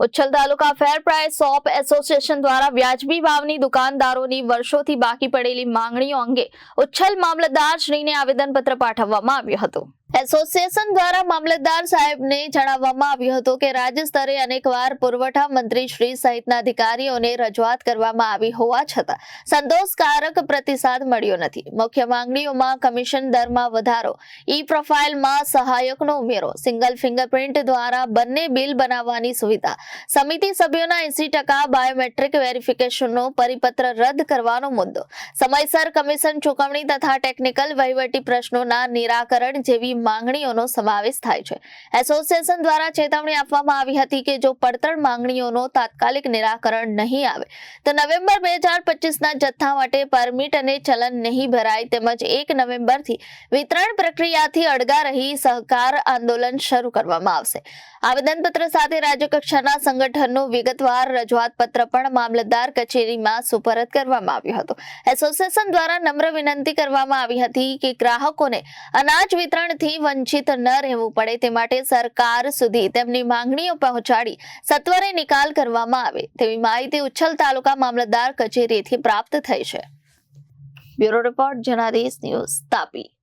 Uchchhal taluka fair price shop association દ્વારા વ્યાજબી ભાવની દુકાનદારોની વર્ષોથી બાકી પડેલી માંગણીઓ અંગે ઉચ્છલ મામલતદારશ્રીને આવેદનપત્ર પાઠવવામાં આવ્યું હતું. એસોસિએશન દ્વારા મામલતદાર સાહેબને જણાવવામાં આવ્યું હતું કે રાજ્ય સ્તરે અનેકવાર પુરવઠા મંત્રી શ્રી સહિતના અધિકારીઓને રજૂઆત કરવામાં આવી હોવા છતાં સંતોષકારક પ્રતિસાદ મળ્યો નથી. મુખ્ય માંગણીઓમાં કમિશન દરમાં વધારો ઈ પ્રોફાઇલમાં સહાયકનો ઉમેરો સિંગલ ફિંગરપ્રિન્ટ દ્વારા બંને બિલ બનાવવાની સુવિધા, સમિતિ સભ્યોના એસી ટકા બાયોમેટ્રિક વેરિફિકેશનનો પરિપત્ર રદ કરવાનો મુદ્દો, સમયસર કમિશન ચૂકવણી તથા ટેકનિકલ વહીવટી પ્રશ્નોના નિરાકરણ જેવી માંગણીઓનો સમાવેશ થાય છે. એસોસિએશન દ્વારા ચેતવણી આપવામાં આવી હતી કે જો પડતર માંગણીઓનો તાત્કાલિક નિરાકરણ નહીં આવે, તો નવેમ્બર બે હજાર પચીસના જથ્થા માટે પરમિટ અને ચલન નહીં ભરાય તેમજ એક નવેમ્બરથી વિતરણ પ્રક્રિયાથી અડગા રહી સહકાર આંદોલન શરૂ કરવામાં આવશે. આવેદનપત્ર સાથે રાજ્યકક્ષાના સંગઠનનું વિગતવાર રજૂઆત પત્ર પણ મામલતદાર કચેરીમાં સુપરત કરવામાં આવ્યું હતું. એસોસિએશન દ્વારા નમ્ર વિનંતી કરવામાં આવી હતી કે ગ્રાહકોને અનાજ વિતરણથી વંચિત ન રહેવું પડે તે માટે સરકાર સુધી તેમની માંગણીઓ પહોંચાડી સત્વરે નિકાલ કરવામાં આવે તેવી માહિતી ઉચ્છલ તાલુકા મામલતદાર કચેરીથી પ્રાપ્ત થઈ છે. Bureau report Janadesh news Tapi.